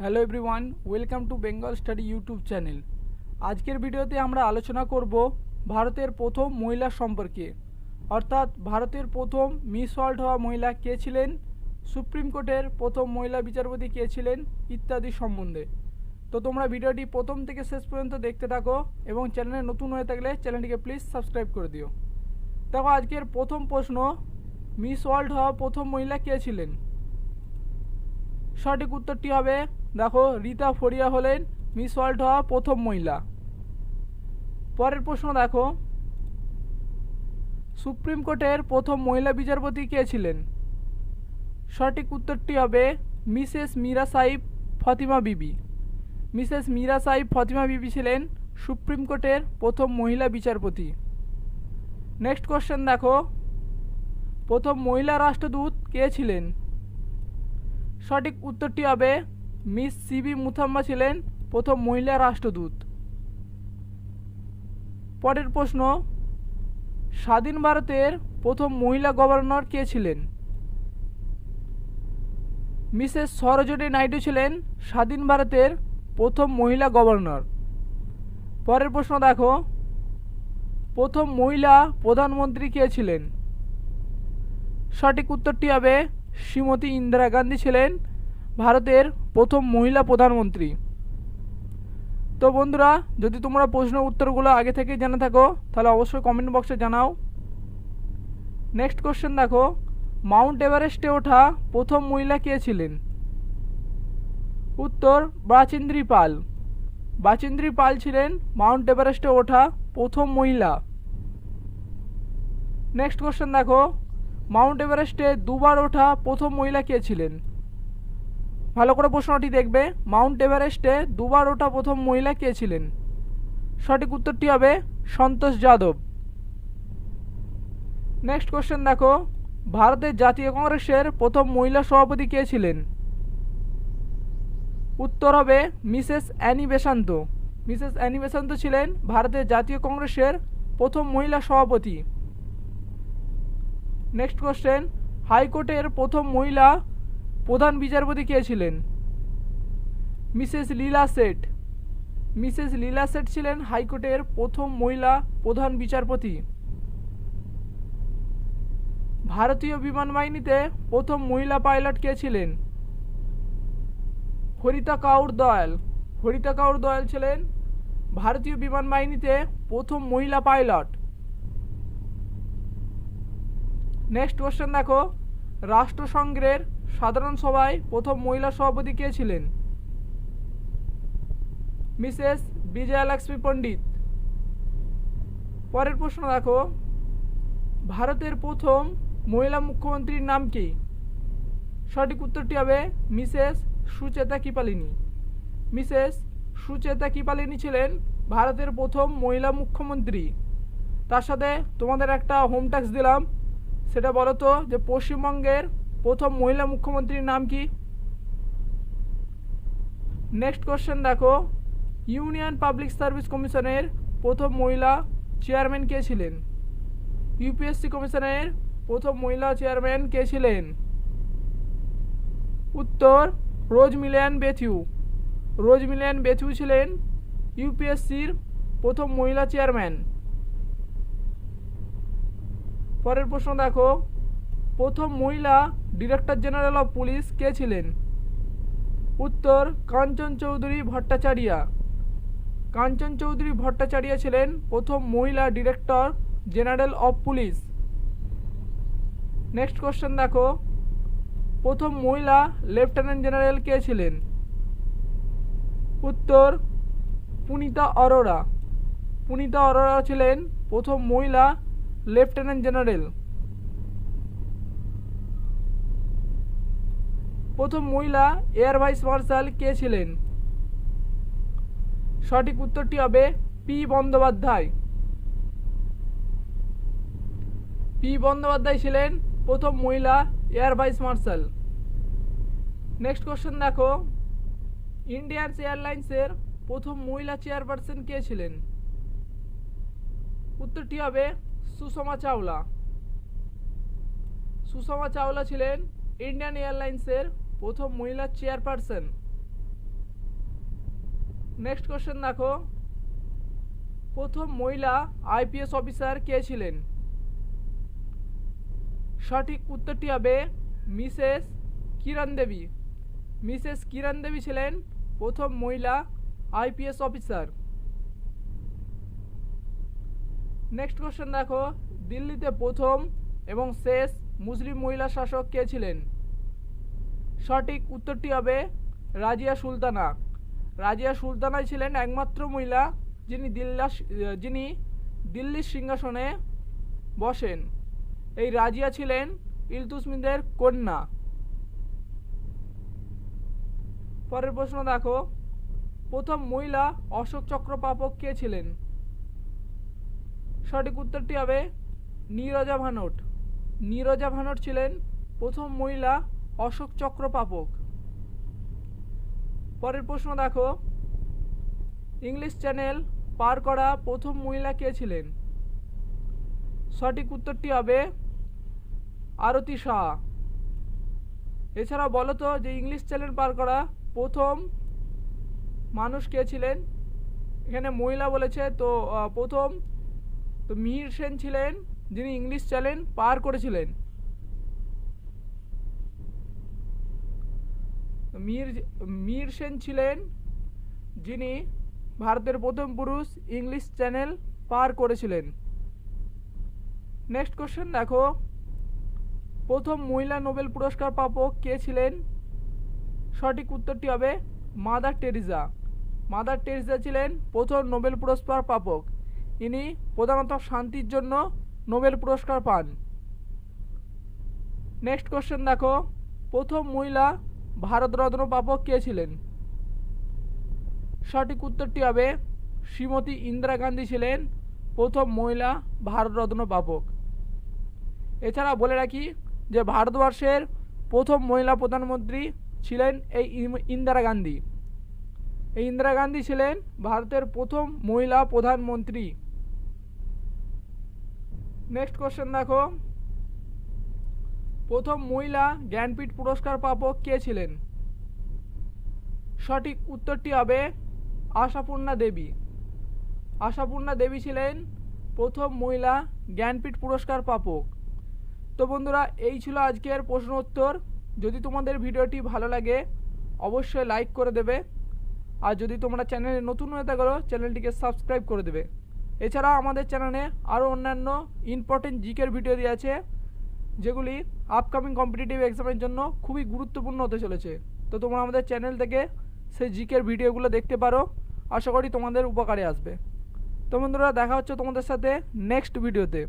Hello everyone, welcome to Bengal study YouTube channel. আজকের ভিডিওতে আমরা আলোচনা করব ভারতের প্রথম মহিলা সম্পর্কে। অর্থাৎ ভারতের প্রথম মিস ওয়ার্ল্ড হওয়া মহিলা কে ছিলেন, সুপ্রিম কোর্টের প্রথম মহিলা বিচারপতি কে ছিলেন ইত্যাদি সম্বন্ধে। তো তোমরা ভিডিওটি প্রথম থেকে শেষ পর্যন্ত দেখতে থাকো এবং চ্যানেলে নতুন হয়ে থাকলে চ্যানেলটিকে প্লিজ সাবস্ক্রাইব করে দিও। দেখো, আজকের প্রথম প্রশ্ন, মিস ওয়ার্ল্ড হওয়া প্রথম মহিলা কে ছিলেন? সঠিক উত্তরটি হবে, দেখো, রীতা ফরিয়া হলেন মিস ওয়ার্ল্ড হওয়া প্রথম মহিলা। পরের প্রশ্ন দেখো, সুপ্রিম কোর্টের প্রথম মহিলা বিচারপতি কে ছিলেন? সঠিক উত্তরটি হবে মিসেস মীরা সাহিব ফতিমা বিবি। মিসেস মীরা সাহিব ফতিমা বিবি ছিলেন সুপ্রিম কোর্টের প্রথম মহিলা বিচারপতি। নেক্সট কোশ্চেন দেখো, প্রথম মহিলা রাষ্ট্রদূত কে ছিলেন? সঠিক উত্তরটি হবে মিস সিবি মুথাম্মা ছিলেন প্রথম মহিলা রাষ্ট্রদূত। পরের প্রশ্ন, স্বাধীন ভারতের প্রথম মহিলা গভর্নর কে ছিলেন? মিসেস সরোজনী নাইডু ছিলেন স্বাধীন ভারতের প্রথম মহিলা গভর্নর। পরের প্রশ্ন দেখো, প্রথম মহিলা প্রধানমন্ত্রী কে ছিলেন? সঠিক উত্তরটি হবে শ্রীমতী ইন্দিরা গান্ধী ছিলেন ভারতের প্রথম মহিলা প্রধানমন্ত্রী। তো বন্ধুরা, যদি তোমরা প্রশ্ন উত্তরগুলো আগে থেকে জেনে থাকো, তাহলে অবশ্যই কমেন্ট বক্সে জানাও। নেক্সট কোশ্চেন দেখো মাউন্ট এভারেস্টে ওঠা প্রথম মহিলা কে ছিলেন? উত্তর, বাচেন্দ্রী পাল। বাচেন্দ্রী পাল ছিলেন মাউন্ট এভারেস্টে ওঠা প্রথম মহিলা। নেক্সট কোশ্চেন দেখো মাউন্ট এভারেস্টে দুবার ওঠা প্রথম মহিলা কে ছিলেন? ভালো করে প্রশ্নটি দেখবে। মাউন্ট এভারেস্টে দুবার ওঠা প্রথম মহিলা কে ছিলেন? সঠিক উত্তরটি হবে সন্তোষ যাদব। নেক্সট কোশ্চেন দেখো। ভারতের জাতীয় কংগ্রেসের প্রথম মহিলা সভাপতি কে ছিলেন? উত্তর হবে Mrs Annie Besant. Mrs Annie Besant ছিলেন ভারতের জাতীয় কংগ্রেসের প্রথম মহিলা সভাপতি। নেক্সট কোশ্চেন হাইকোর্টের প্রথম মহিলা প্রধান বিচারপতি কে ছিলেন? মিসেস লীলা সেট মিসেস লীলা সেট ছিলেন হাইকোর্টের প্রথম মহিলা প্রধান বিচারপতি। ভারতীয় বিমান বাহিনীতে প্রথম মহিলা পাইলট কে ছিলেন? হরিতা কাউর দয়াল। হরিতা কাউর দয়াল ছিলেন ভারতীয় বিমান বাহিনীতে প্রথম মহিলা পাইলট। নেক্সট কোশ্চেন দেখো। রাষ্ট্রসংঘের সাধারণ সভায় প্রথম মহিলা সভাপতি কে ছিলেন? মিসেস বিজয়ালক্ষ্মী পণ্ডিত। পরের প্রশ্ন দেখো। ভারতের প্রথম মহিলা মুখ্যমন্ত্রীর নাম কি? সঠিক উত্তরটি হবে মিসেস সুচেতা কিপালিনী। মিসেস সুচেতা কিপালিনী ছিলেন ভারতের প্রথম মহিলা মুখ্যমন্ত্রী। তার সাথে তোমাদের একটা হোম ট্যাক্স দিলাম। সেটা বলো তো যে পশ্চিমবঙ্গের প্রথম মহিলা মুখ্যমন্ত্রীর নাম কি? নেক্সট কোশ্চেন দেখো। ইউনিয়ন পাবলিক সার্ভিস কমিশনের প্রথম মহিলা চেয়ারম্যান কে ছিলেন? ইউপিএসসি কমিশনের প্রথম মহিলা চেয়ারম্যান কে ছিলেন? উত্তর রোজ মিলিয়ান বেথিউ রোজ মিলিয়ান বেথিউ ছিলেন ইউপিএসসির প্রথম মহিলা চেয়ারম্যান পরের প্রশ্ন দেখো। প্রথম মহিলা ডিরেক্টর জেনারেল অফ পুলিশ কে ছিলেন? উত্তর, কাঞ্চন চৌধুরী ভট্টাচার্যা। কাঞ্চন চৌধুরী ভট্টাচার্যা ছিলেন প্রথম মহিলা director general of police. Next question দেখো। প্রথম মহিলা লেফটেন্যান্ট জেনারেল কে ছিলেন? উত্তর, পুনিতা অরোরা। পুনিতা অরোরা ছিলেন প্রথম মহিলা লেফটেন্যান্ট জেনারেল প্রথম মহিলা এয়ার ভাইস মার্শাল কে ছিলেন? সঠিক উত্তরটি হবে পি বন্দ্যোপাধ্যায়। পি বন্দ্যোপাধ্যায় ছিলেন প্রথম মহিলা air vice marshal next question দেখো। ইন্ডিয়ান এয়ারলাইন্সের প্রথম মহিলা চেয়ারপারসন কে ছিলেন? উত্তরটি হবে সুষমা চাওলা। সুষমা চাওলা ছিলেন ইন্ডিয়ান এয়ারলাইন্সের প্রথম মহিলা চেয়ারপারসন নেক্সট কোশ্চেন দেখো। প্রথম মহিলা আইপিএস অফিসার কে ছিলেন? সঠিক উত্তরটি হবে মিসেস কিরণ দেবী। মিসেস কিরণ দেবী ছিলেন প্রথম মহিলা আইপিএস অফিসার নেক্সট কোশ্চেন দেখো, দিল্লিতে প্রথম এবং শেষ মুসলিম মহিলা শাসক কে ছিলেন? সঠিক উত্তরটি হবে রাজিয়া সুলতানা। রাজিয়া সুলতানাই ছিলেন একমাত্র মহিলা যিনি দিল্লা, যিনি দিল্লির সিংহাসনে বসেন। এই রাজিয়া ছিলেন ইলতুসমিদের কন্যা। পরের প্রশ্ন দেখো, প্রথম মহিলা অশোক চক্র প্রাপক কে ছিলেন? সঠিক উত্তরটি হবে নীরজা ভানট। নীরজা ভানট ছিলেন প্রথম মহিলা অশোক চক্র পাপক পরের প্রশ্ন দেখো, ইংলিশ চ্যানেল পার করা প্রথম মহিলা কে ছিলেন? সঠিক উত্তরটি হবে আরতি শাহ। এছাড়া বলো তো যে ইংলিশ চ্যানেল পার করা প্রথম মানুষ কে ছিলেন? এখানে মহিলা বলেছে, তো প্রথম তো মিহির সেন ছিলেন, যিনি ইংলিশ চ্যানেল পার করেছিলেন। মীর মীর সেন ছিলেন, যিনি ভারতের প্রথম পুরুষ ইংলিশ চ্যানেল পার করেছিলেন। নেক্সট কোশ্চেন দেখো। প্রথম মহিলা নোবেল পুরস্কার প্রাপক কে ছিলেন? সঠিক উত্তরটি হবে মাদার টেরিজা মাদার টেরিজা ছিলেন প্রথম নোবেল পুরস্কার প্রাপক। ইনি প্রধানত শান্তির জন্য নোবেল পুরস্কার পান। নেক্সট কোশ্চেন দেখো। প্রথম মহিলা ভারতরত্ন প্রাপক কে ছিলেন? সঠিক উত্তরটি হবে শ্রীমতী ইন্দিরা গান্ধী ছিলেন প্রথম মহিলা ভারতরত্ন প্রাপক এছাড়া বলে রাখি যে ভারতবর্ষের প্রথম মহিলা প্রধানমন্ত্রী ছিলেন এই ইন্দিরা গান্ধী। এই ইন্দিরা গান্ধী ছিলেন ভারতের প্রথম মহিলা প্রধানমন্ত্রী। নেক্সট কোশ্চেন দেখো। প্রথম মহিলা জ্ঞানপীঠ পুরস্কার প্রাপক কে ছিলেন? সঠিক উত্তরটি হবে আশাপূর্ণা দেবী। আশাপূর্ণা দেবী ছিলেন প্রথম মহিলা জ্ঞানপীঠ পুরস্কার প্রাপক তো বন্ধুরা, এই ছিল আজকের প্রশ্ন উত্তর। যদি তোমাদের ভিডিওটি ভালো লাগে, অবশ্যই লাইক করে দেবে। আর যদি তোমরা চ্যানেলে নতুন হয়ে থাকো, চ্যানেলটিকে সাবস্ক্রাইব করে দেবে। এছাড়া আমাদের চ্যানেলে আরও অন্যান্য ইম্পর্টেন্ট জিকের ভিডিও দেওয়া আছে, যেগুলি আপকামিং কম্পিটিটিভ এক্সামের জন্য খুবই গুরুত্বপূর্ণ হতে চলেছে। তো তোমরা আমাদের চ্যানেল থেকে সেই জিকের ভিডিওগুলো দেখতে পারো। আশা করি তোমাদের উপকারে আসবে। তো বন্ধুরা, দেখা হচ্ছে তোমাদের সাথে নেক্সট ভিডিওতে